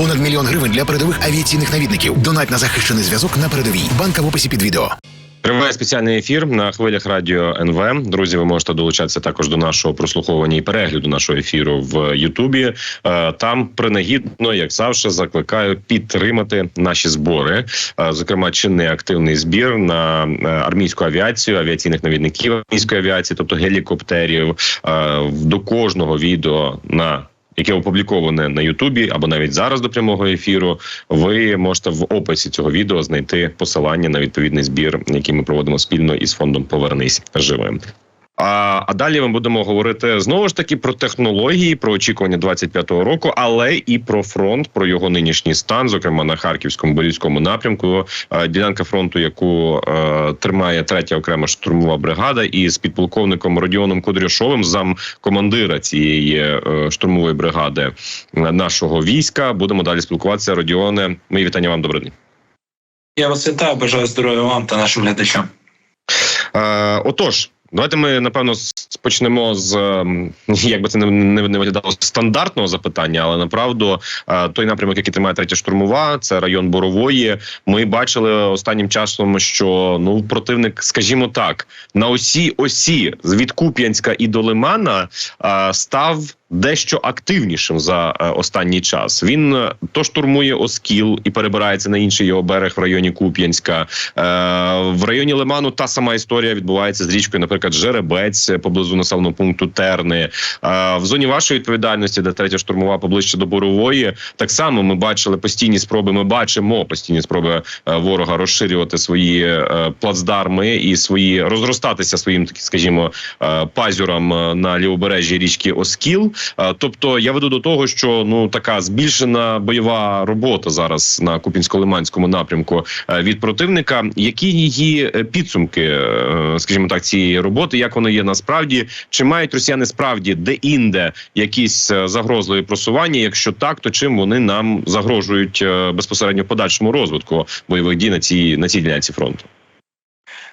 Понад мільйон гривень для передових авіаційних навідників. Донать на захищений зв'язок на передовій. Банка в описі під відео. Триває спеціальний ефір на хвилях радіо НВ. Друзі, ви можете долучатися також до нашого прослуховування і перегляду нашого ефіру в Ютубі. Е, Там принагідно, як завжди, закликаю підтримати наші збори. Е, Зокрема, чинний активний збір на е, армійську авіацію, авіаційних навідників армійської авіації, тобто гелікоптерів. До кожного відео на Яке опубліковане на Ютубі або навіть зараз до прямого ефіру, ви можете в описі цього відео знайти посилання на відповідний збір, який ми проводимо спільно із фондом Повернись живим. А, а далі ми будемо говорити знову ж таки про технології, про очікування 25-го року, але і про фронт, про його нинішній стан, зокрема на харківському борівському напрямку. Е, Ділянка фронту, яку е, тримає третя окрема штурмова бригада, і з підполковником Родіоном Кудряшовим, зам командира цієї е, штурмової бригади е, нашого війська, будемо далі спілкуватися. Родіоне, мої вітання вам добрий день. Я вас вітаю, бажаю здоров'я вам та нашим глядачам. Е, отож. Давайте ми напевно почнемо з ем, як би це не, не, не виглядало стандартного запитання, але направду е, той напрямок, який тримає третя штурмова, це район Борової. Ми бачили останнім часом, що ну противник, скажімо так, на осі осі від Куп'янська і до Лимана е, став. Дещо активнішим за е, останній час він е, то штурмує Оскіл і перебирається на інший його берег в районі Куп'янська. Е, в районі Лиману та сама історія відбувається з річкою, наприклад, Жеребець поблизу населеного пункту Терни. В зоні вашої відповідальності, де третя штурмова поближче до Борової, так само ми бачили постійні спроби. Ми бачимо постійні спроби ворога розширювати свої плацдарми і свої розростатися своїм, скажімо, пазюрам на лівобережжі річки Оскіл. Е, Тобто я веду до того, що ну така збільшена бойова робота зараз на Купінсько-Лиманському напрямку е, від противника. Які її е, підсумки, скажімо так, цієї роботи, як воно є насправді? Чи мають росіяни справді де-інде якісь загрозливі просування? Якщо так, то чим вони нам загрожують безпосередньо в подальшому розвитку бойових дій на цій на цій ділянці фронту?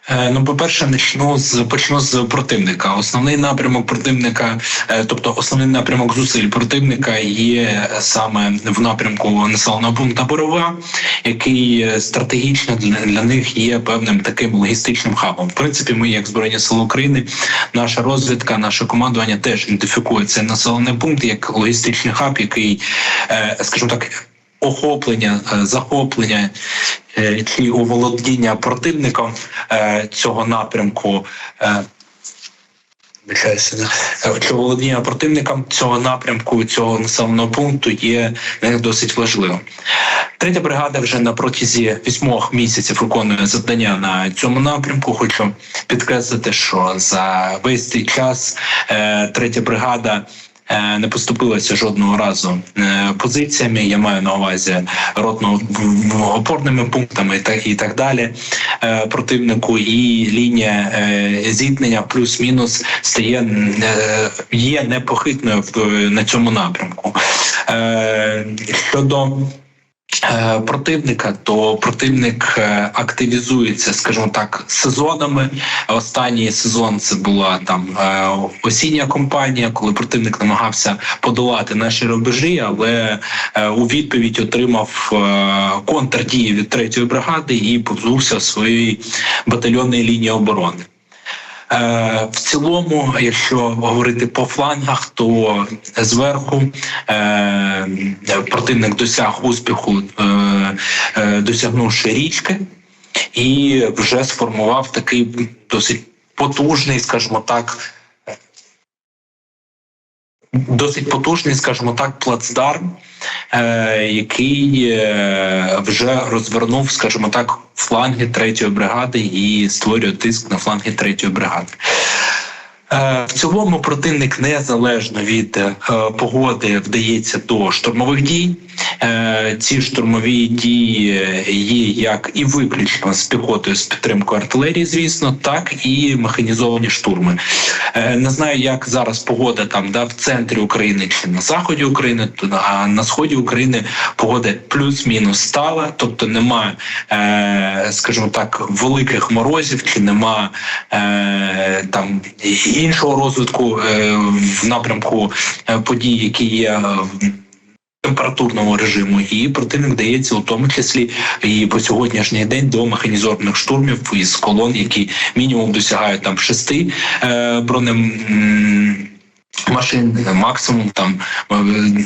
Е, Ну, по-перше, почну з почну з противника. Основний напрямок противника, е, тобто основний напрямок зусиль противника, є саме в напрямку населеного пункту Борова, який е, стратегічно для, них є певним таким логістичним хабом. В принципі, ми, як збройні сили України, наша розвідка, наше командування теж ідентифікує цей населений пункт як логістичний хаб, який, скажімо так. Охоплення, захоплення е, чи оволодіння противником е, цього напрямку. е, Чи володіння противником цього напрямку, цього населеного пункту є досить важливим. Третя бригада вже на протязі вісьмох місяців виконує завдання на цьому напрямку. Хочу підкреслити, що за весь цей час третя бригада. Е, Не поступилася жодного разу е, позиціями. Я маю на увазі ротно-опорними пунктами, і так і так далі. е, Противнику і лінія зіткнення плюс-мінус стає є непохитною на цьому напрямку. Щодо противника, то противник е, активізується, скажімо так, сезонами. Останній сезон це була там е, осіння кампанія, коли противник намагався подолати наші рубежі, але е, у відповідь отримав е, контрдії від третьої бригади і позбувся своєї батальйонної лінії оборони. Е, В цілому, якщо говорити по флангах, то зверху е, противник досяг успіху, е, досягнувши річки, і вже сформував такий досить потужний, скажімо так. Досить потужний, скажімо так, плацдарм, е, який е, вже розвернув, скажімо так, фланги третьої бригади і створює тиск на фланги третьої бригади. Е, В цілому противник незалежно від е, погоди вдається до штурмових дій. Е, Ці штурмові дії є як і виключно з піхотою з підтримкою артилерії, звісно, так і механізовані штурми. Не знаю, як зараз погода там да, в центрі України чи на заході України, а на сході України погода плюс-мінус стала, тобто немає, скажімо так, великих морозів, чи нема там іншого розвитку е, в напрямку е, подій, які є. е, температурного режиму, і противник дається у тому числі і по сьогоднішній день до механізованих штурмів із колон, які мінімум досягають там шести бронем. Машин максимум там е,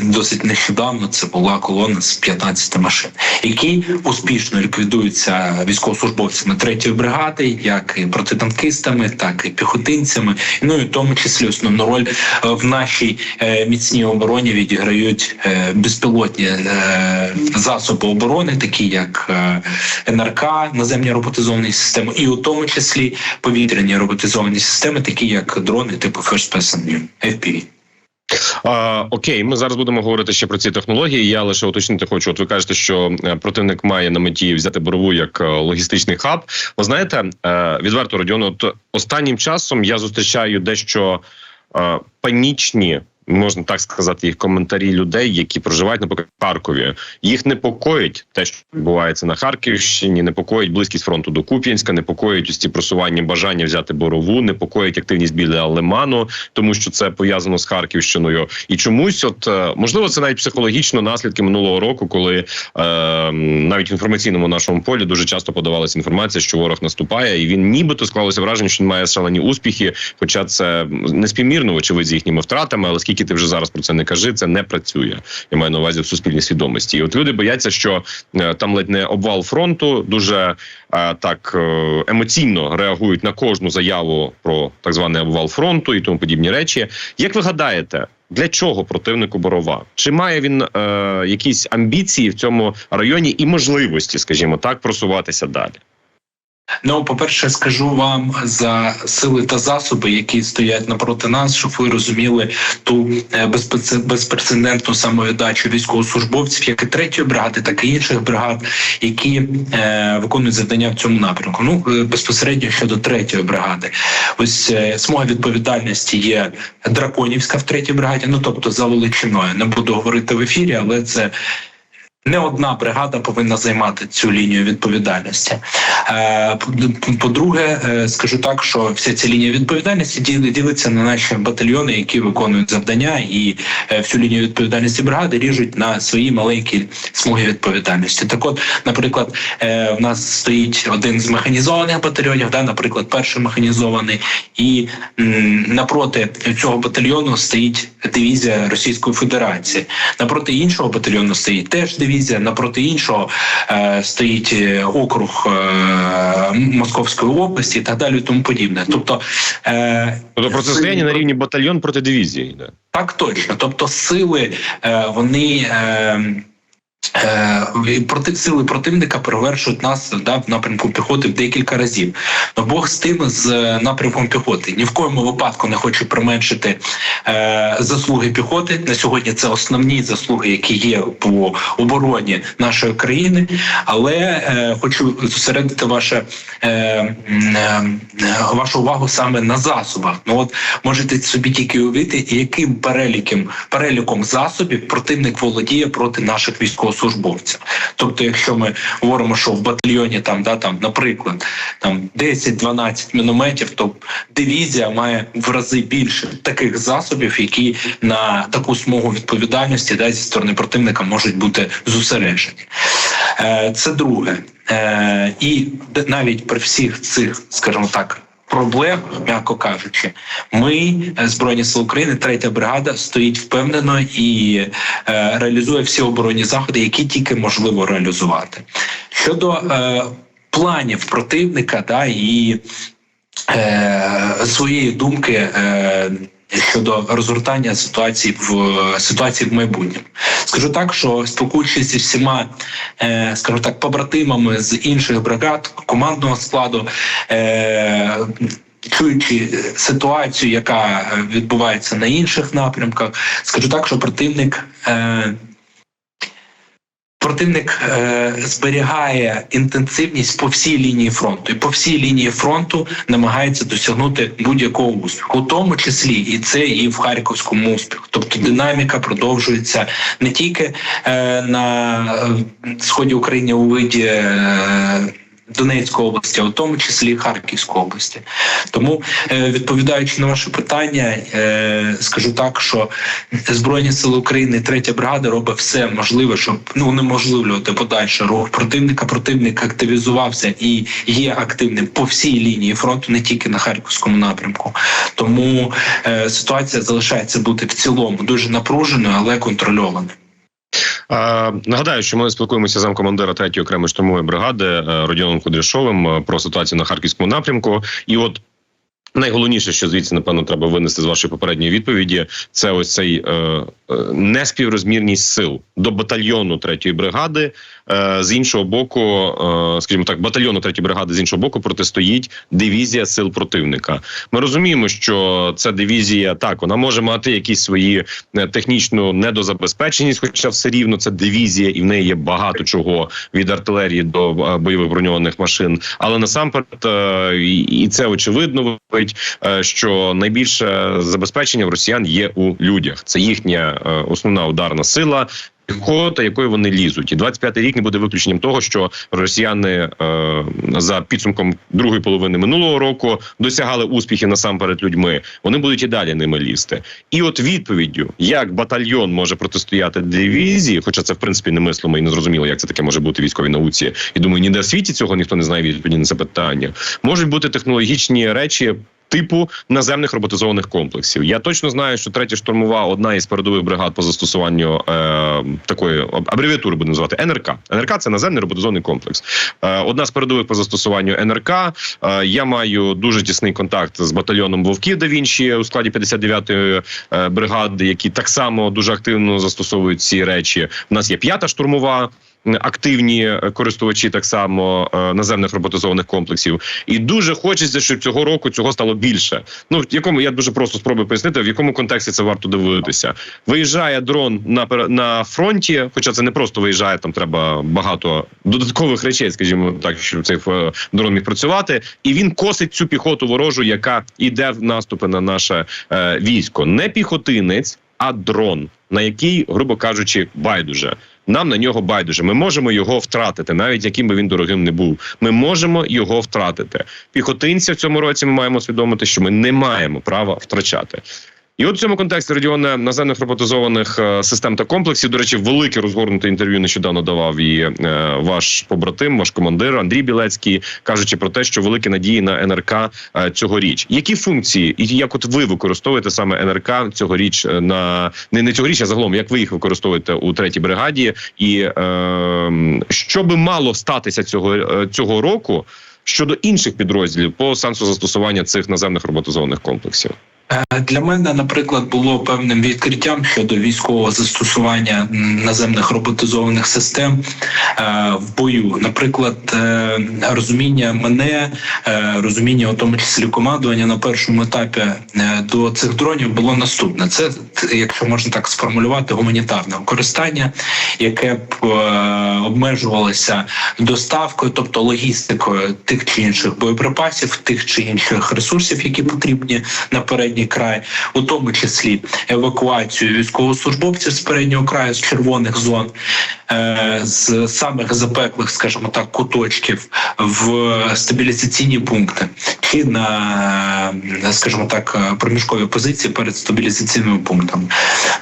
досить нещодавно це була колона з 15 машин, які успішно ліквідуються військовослужбовцями третьої бригади, як і протитанкистами, так і піхотинцями. Ну і в тому числі основну роль е, в нашій е, міцній обороні відіграють е, безпілотні е, засоби оборони, такі як е, НРК, наземні роботизовані системи, і у тому числі повітряні роботизовані системи, такі як дрони типу First Person FPV. А, окей, ми зараз будемо говорити ще про ці технології. Я лише уточнити хочу. От ви кажете, що е, противник має на меті взяти борову як е, логістичний хаб. Ви знаєте, е, відверто Родіон, от останнім часом я зустрічаю дещо панічні. Можна так сказати, їх коментарі людей, які проживають наприклад, в Харкові. Їх непокоїть те, що відбувається на Харківщині, непокоїть близькість фронту до Куп'янська, непокоїть ось ці просування бажання взяти борову, непокоїть активність біля Лиману, тому що це пов'язано з Харківщиною. І чомусь, от е, можливо, це навіть психологічно наслідки минулого року, коли е, навіть в інформаційному нашому полі дуже часто подавалася інформація, що ворог наступає, і він нібито склалося враження, що він має шалені успіхи. Хоча це неспівмірно, очевидь, з їхніми втратами, але скільки ти вже зараз про це не кажи, це не працює. Я маю на увазі в суспільній свідомості. І от люди бояться, що е, там ледь не обвал фронту дуже е, так е, емоційно реагують на кожну заяву про так званий обвал фронту і тому подібні речі. Як ви гадаєте? Для чого противнику борова? Чи має він е, якісь амбіції в цьому районі і можливості, скажімо так, просуватися далі? Ну, по-перше, скажу вам за сили та засоби, які стоять напроти нас, щоб ви розуміли ту е, безпрецедентну самовіддачу військовослужбовців, як і третьої бригади, так і інших бригад, які е, виконують завдання в цьому напрямку. Ну е, безпосередньо щодо третьої бригади, ось е, смуга відповідальності є драконівська в третій бригаді. Ну тобто за величиною. Не буду говорити в ефірі, але це. Не одна бригада повинна займати цю лінію відповідальності. Е, по- По-друге, е, скажу так, що вся ця лінія відповідальності діли- ділиться на наші батальйони, які виконують завдання, і е, всю лінію відповідальності бригади ріжуть на свої маленькі смуги відповідальності. Так, от, наприклад, в нас стоїть один з механізованих батальйонів, да, наприклад, перший механізований, і напроти цього батальйону стоїть дивізія Російської Федерації. Напроти іншого батальйону стоїть теж дивізія, напроти іншого е, стоїть е, округ е, Московської області і так далі, і тому подібне. Тобто, е, Тобто протистояння на рівні батальйон проти дивізії. Да? так точно. Тобто, сили е, вони. Е, Е, проти сили противника перевершують нас да, в напрямку піхоти в декілька разів. Ну Бог з тим з е, напрямком піхоти. Ні в коєму випадку не хочу применшити е, заслуги піхоти. На сьогодні це основні заслуги, які є по обороні нашої країни. Але е, хочу зосередити ваше е, е, вашу увагу саме на засобах. Ну от можете собі тільки уявити, яким переліком переліком засобів противник володіє проти наших військовослужбовців. Тобто, якщо ми говоримо, що в батальйоні там, да, там, наприклад, там 10-12 мінометів, то дивізія має в рази більше таких засобів, які на таку смугу відповідальності да, зі сторони противника можуть бути зосереджені. Е, Це друге. Е, І навіть при всіх цих, скажімо так. Проблем, м'яко кажучи, ми е, збройні сили України, третя бригада стоїть впевнено і е, реалізує всі оборонні заходи, які тільки можливо реалізувати. Щодо е, планів противника, да і е, своєї думки. Е, Щодо розгортання ситуації в ситуації в майбутньому, скажу так, що спілкуючись зі всіма, е, скажу так, побратимами з інших бригад командного складу, е, чуючи ситуацію, яка е, відбувається на інших напрямках, скажу так, що противник. Противник е, зберігає інтенсивність по всій лінії фронту, і по всій лінії фронту намагається досягнути будь-якого успіху, у тому числі і це і в харківському успіху. Тобто динаміка продовжується не тільки е, на е, сході України у виді. Е, Донецької області, а в тому числі і Харківської області. Тому, е, відповідаючи на ваше питання, е, скажу так, що Збройні сили України, третя бригада робить все можливе, щоб ну унеможливлювати подальше рух противника. Противник активізувався і є активним по всій лінії фронту, не тільки на харківському напрямку. Тому е, ситуація залишається бути в цілому дуже напруженою, але контрольованою. Нагадаю, що ми спілкуємося з замкомандира 3-ї окремої штурмової бригади е, Родіоном Кудряшовим е, про ситуацію на харківському напрямку. І от найголовніше, що звідси напевно треба винести з вашої попередньої відповіді, це ось цей е, е, неспіврозмірність сил до батальйону 3-ї бригади. Е, з іншого боку, е, скажімо так, батальйону 3-ї бригади з іншого боку протистоїть дивізія сил противника. Ми розуміємо, що ця дивізія так вона може мати якісь свої е, технічну недозабезпеченість, хоча все рівно це дивізія, і в неї є багато чого від артилерії до е, бойових броньованих машин. Але насамперед, е, і це очевидно, виходить, е, що найбільше забезпечення в росіян є у людях. Це їхня е, основна ударна сила. Піхота, якою вони лізуть, і 25-й рік не буде виключенням того, що росіяни е, за підсумком другої половини минулого року досягали успіхів насамперед людьми. Вони будуть і далі ними лізти. І от відповіддю, як батальйон може протистояти дивізії, хоча це в принципі немислимо і незрозуміло, як це таке може бути військовій науці. І думаю, ніде в світі цього ніхто не знає відповіді на це питання. Можуть бути технологічні речі. Типу наземних роботизованих комплексів. Я точно знаю, що третя штурмова одна із передових бригад по застосуванню е, такої абревіатури будемо називати НРК. НРК це наземний роботизований комплекс. Е, одна з передових по застосуванню НРК. Е, я маю дуже тісний контакт з батальйоном Вовків да Вінчі у складі 59-ї е, бригади, які так само дуже активно застосовують ці речі. У нас є п'ята штурмова активні користувачі так само е, наземних роботизованих комплексів, і дуже хочеться, щоб цього року цього стало більше. Ну в якому я дуже просто спробую пояснити, в якому контексті це варто дивитися. Виїжджає дрон на на фронті, хоча це не просто виїжджає, там треба багато додаткових речей, скажімо так, щоб цей е, дрон міг працювати, і він косить цю піхоту ворожу, яка йде в наступи на наше е, військо. Не піхотинець, а дрон, на який, грубо кажучи, байдуже. Нам на нього байдуже. Ми можемо його втратити, навіть яким би він дорогим не був. Ми можемо його втратити. Піхотинця в цьому році ми маємо усвідомити, що ми не маємо права втрачати. І от в цьому контексті Радіоне наземних роботизованих е, систем та комплексів. До речі, велике розгорнуте інтерв'ю нещодавно давав і е, ваш побратим, ваш командир Андрій Білецький, кажучи про те, що великі надії на НРК е, цьогоріч. Які функції і як от ви використовуєте саме НРК цьогоріч е, на не, не цьогоріч, а загалом, як ви їх використовуєте у третій бригаді, і е, що би мало статися цього, е, цього року щодо інших підрозділів по сенсу застосування цих наземних роботизованих комплексів? Е, Для мене, наприклад, було певним відкриттям щодо військового застосування наземних роботизованих систем е, в бою. Наприклад, е, розуміння мене, розуміння у тому числі командування на першому етапі до цих дронів було наступне: це, якщо можна так сформулювати, гуманітарне використання, яке б обмежувалося доставкою, тобто логістикою тих чи інших боєприпасів, тих чи інших ресурсів, які потрібні на передній край, у тому числі евакуацію військовослужбовців з переднього краю з червоних зон, е, з самих запеклих, скажімо так, куточків в стабілізаційні пункти чи на, скажімо так, проміжкові позиції перед стабілізаційними пунктами.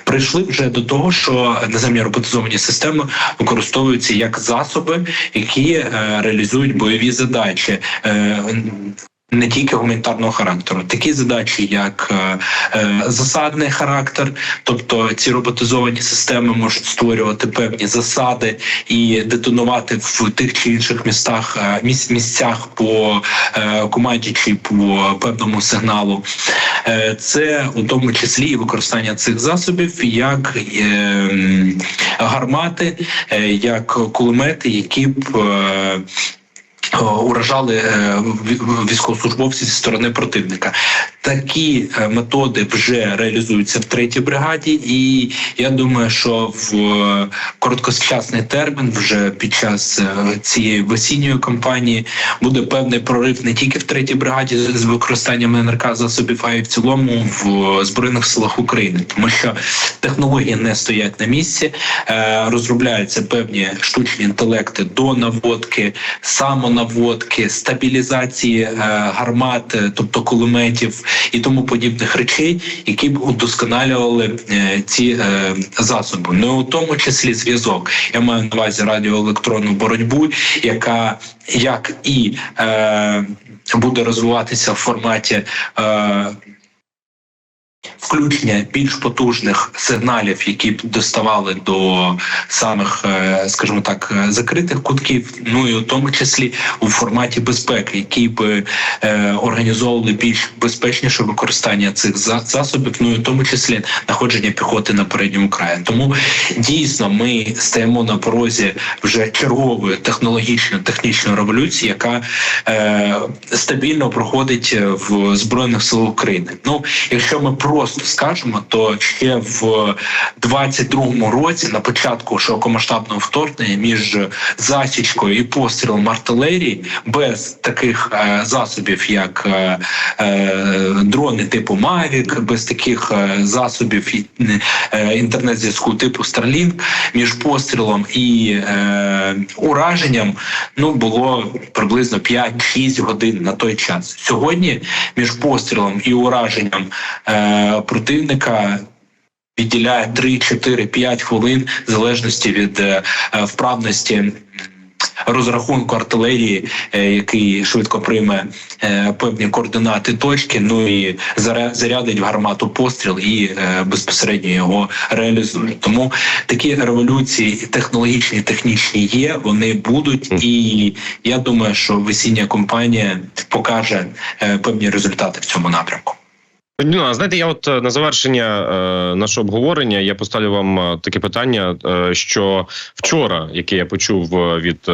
Прийшли вже до того, що наземні роботизовані системи використовуються як засоби, які е, реалізують бойові задачі. Не тільки гуманітарного характеру, такі задачі, як е, е, засадний характер, тобто ці роботизовані системи можуть створювати певні засади і детонувати в тих чи інших містах е, міс- місцях по е, команді чи по певному сигналу. Е, це у тому числі і використання цих засобів як е, гармати, е, як кулемети, які б. е, Уражали е, ві- військовослужбовці зі сторони противника. Такі е, методи вже реалізуються в третій бригаді, і я думаю, що в е, короткочасний термін, вже під час е, цієї весінньої кампанії, буде певний прорив не тільки в третій бригаді з використанням НРК засобів, а й в цілому в збройних силах України, тому що технології не стоять на місці, е, розробляються певні штучні інтелекти до наводки, самонаводки, наводки, стабілізації е, гармат, е, тобто кулеметів і тому подібних речей, які б удосконалювали е, ці засоби. Ну у тому числі зв'язок. Я маю на увазі радіоелектронну боротьбу, яка як і е, буде розвиватися в форматі. Е, Включення більш потужних сигналів, які б доставали до самих, е, скажімо так, е, закритих кутків, ну і у тому числі у форматі безпеки, які б е, організовували більш безпечніше використання цих за- засобів, ну і в тому числі знаходження піхоти на передньому краї. Тому дійсно ми стаємо на порозі вже чергової технологічної технічної революції, яка е, стабільно проходить в збройних силах України. Ну, якщо ми просто скажемо, то ще в 22-му році, на початку широкомасштабного вторгнення, між засічкою і пострілом артилерії, без таких е, засобів, як е, е, дрони типу Mavic, без таких е, засобів е, інтернет-зв'язку типу Starlink, між пострілом і е, ураженням ну було приблизно 5-6 годин на той час. Сьогодні між пострілом і ураженням е, противника. Відділяє 3, 4, 5 хвилин в залежності від е, е, вправності розрахунку артилерії, е, який швидко прийме певні координати точки. Ну і заря- зарядить в гармату постріл і безпосередньо його реалізує. Тому такі революції технологічні, технічні є. Вони будуть, і я думаю, що весіння компанія покаже певні результати в цьому напрямку. Ну, знаєте, я от е, на завершення е, нашого обговорення я поставлю вам е, таке питання, е, що вчора, яке я почув е, від е,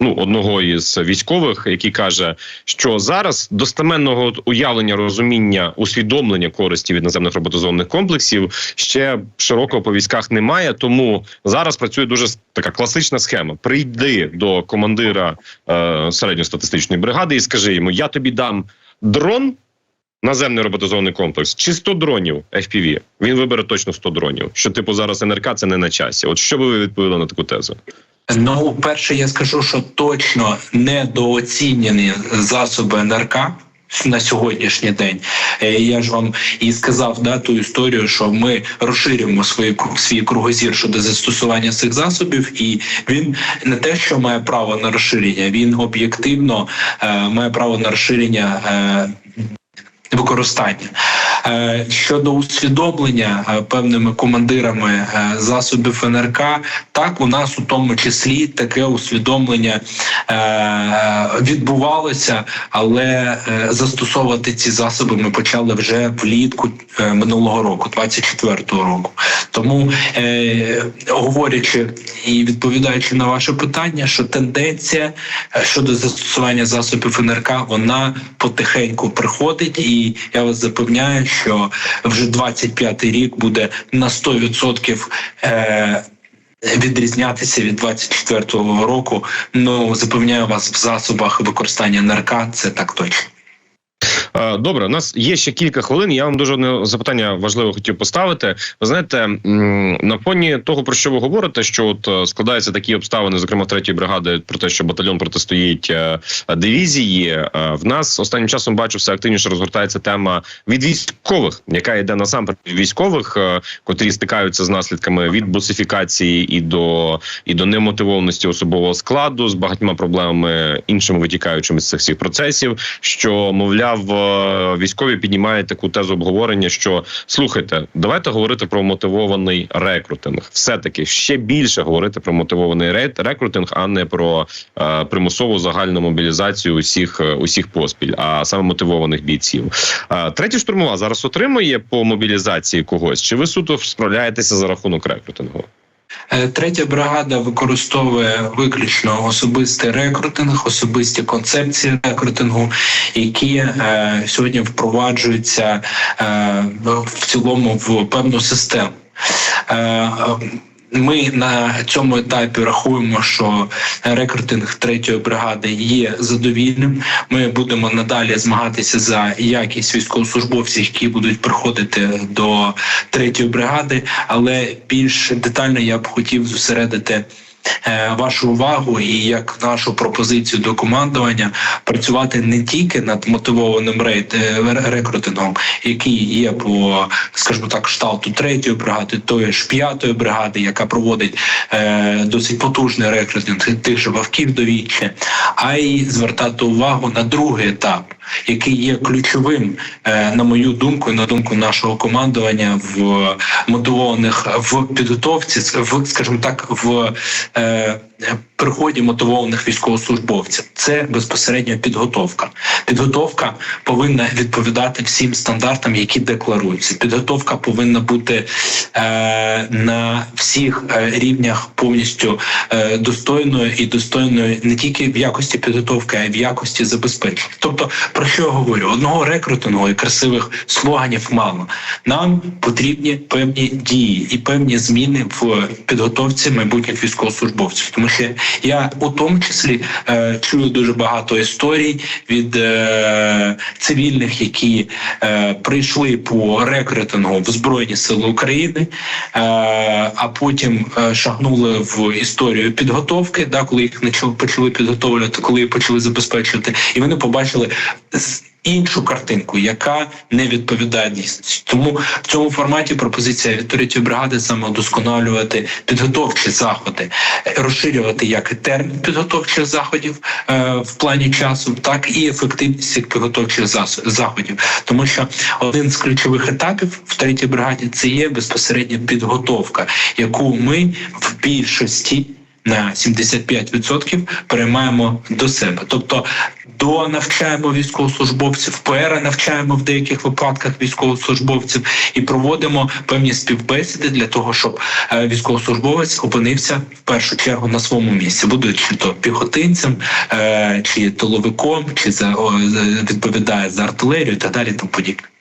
ну одного із військових, який каже, що зараз достеменного уявлення, розуміння, усвідомлення користі від наземних роботизованих комплексів ще широко по військах немає. Тому зараз працює дуже така класична схема: прийди до командира е, середньостатистичної бригади і скажи йому: я тобі дам дрон наземний роботизований комплекс чи 100 дронів FPV, він вибере точно 100 дронів. Що типу зараз НРК це не на часі. От що би ви відповіли на таку тезу? Ну, перше, я скажу, що точно недооцінені засоби НРК. На сьогоднішній день Е, я ж вам і сказав да ту історію, що ми розширюємо свої свій кругозір щодо застосування цих засобів, і він не те, що має право на розширення, він об'єктивно е, має право на розширення. Використання Е, щодо усвідомлення е, певними командирами е, засобів НРК, так у нас у тому числі таке усвідомлення відбувалося, але застосовувати ці засоби ми почали вже влітку минулого року, 24-го року. Тому говорячи і відповідаючи на ваше питання, що тенденція щодо застосування засобів НРК вона потихеньку приходить, і я вас запевняю, що вже 25-й рік буде на 100% е, Відрізнятися від 24-го року, ну запевняю вас в засобах використання нарка. це так точно. Е, Добре, у нас є ще кілька хвилин. Я вам дуже одне запитання важливе хотів поставити. Ви знаєте, на фоні того про що ви говорите, що от е, складаються такі обставини, зокрема третьої бригади, про те, що батальйон протистоїть е, дивізії. В нас останнім часом бачу все активніше розгортається тема від військових, яка йде насамперед від військових, котрі стикаються з наслідками від бусифікації і до і до немотивованості особового складу з багатьма проблемами іншими витікаючими з цих всіх процесів. Що мовляв, військові піднімають таку тезу обговорення, що слухайте, давайте говорити про мотивований рекрутинг. Все таки ще більше говорити про мотивований ре- рекрутинг, а не про е, примусову загальну мобілізацію усіх е, усіх поспіль, а саме мотивованих бійців. Е, третя штурмова зараз отримує по мобілізації когось. Чи ви суто справляєтеся за рахунок рекрутингу? Е, Третя бригада використовує виключно особистий рекрутинг, особисті концепції рекрутингу, які е, сьогодні впроваджуються е, в цілому в певну систему. Е, ми на цьому етапі рахуємо, що рекрутинг третьої бригади є задовільним. Ми будемо надалі змагатися за якість військовослужбовців, які будуть приходити до третьої бригади. Але більш детально я б хотів зосередити вашу увагу і як нашу пропозицію до командування працювати не тільки над мотивованим рейд е, рекрутингом, який є по, скажімо так, шталту третьої бригади, тої ж п'ятої бригади, яка проводить е, досить потужний рекрутинг тих же вовків довіччя, а й звертати увагу на другий етап, який є ключовим, е, на мою думку, на думку нашого командування в мотивованих в підготовці, в скажімо так, в е, приході мотивованих військовослужбовців. Це безпосередньо підготовка. Підготовка повинна відповідати всім стандартам, які декларуються. Підготовка повинна бути е, на всіх е, рівнях повністю е, достойною і достойною не тільки в якості підготовки, а й в якості забезпечення. Тобто, про що я говорю? Одного рекрутингу і красивих слоганів мало. Нам потрібні певні дії і певні зміни в підготовці майбутніх військовослужбовців, тому що я у тому числі е, чую дуже багато історій від е, цивільних, які е, прийшли по рекрутингу в Збройні Сили України, е, а потім е, шагнули в історію підготовки, да, коли їх почали, підготовлювати, коли їх почали забезпечувати, і вони побачили іншу картинку, яка не відповідає дійсності. Тому в цьому форматі пропозиція від третьої бригади саме удосконалювати підготовчі заходи, розширювати як термін підготовчих заходів е, в плані часу, так і ефективність цих підготовчих заходів. Тому що один з ключових етапів в третій бригаді це є безпосередньо підготовка, яку ми в більшості на 75% переймаємо до себе. Тобто до навчаємо військовослужбовців, перенавчаємо в деяких випадках військовослужбовців і проводимо певні співбесіди для того, щоб е, військовослужбовець опинився в першу чергу на своєму місці, будучи то піхотинцем, е, чи тиловиком, чи за відповідає за артилерію і так далі. Тому подібне.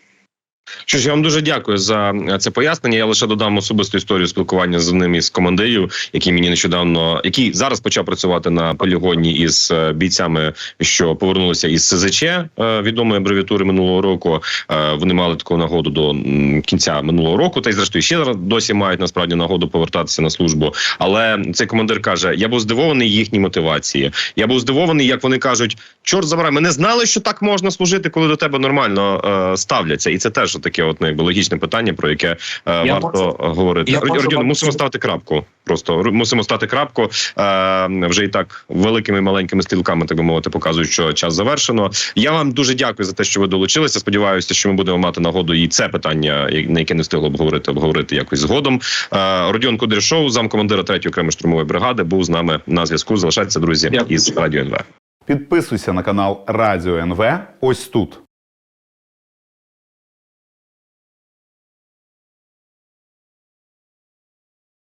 Що ж, я вам дуже дякую за е, це пояснення. Я лише додам особисту історію спілкування з одним із командирів, який мені нещодавно, який зараз почав працювати на полігоні із е, бійцями, що повернулися із СЗЧ е, відомої абревіатури минулого року. Вони мали таку нагоду до кінця минулого року, та й зрештою ще досі мають насправді нагоду повертатися на службу. Але цей командир каже: я був здивований їхній мотивації. Я був здивований, як вони кажуть: чорт забирай, ми не знали, що так можна служити, коли до тебе нормально ставляться, і це теж таке, от якби логічне питання, про яке е, Я варто говорити. я Родіон, вам- мусимо ставити крапку. Просто мусимо стати крапку. Е, вже і так великими і маленькими стрілками, так би мовити, показують, що час завершено. Я вам дуже дякую за те, що ви долучилися. Сподіваюся, що ми будемо мати нагоду і це питання, на яке не встигло обговорити, обговорити якось згодом. Е, Родіон Кудряшов, замкомандира 3-ї окремої штурмової бригади, був з нами на зв'язку. Залишайтеся, друзі, Дякую. із радіо НВ. Підписуйся на канал Радіо НВ ось тут.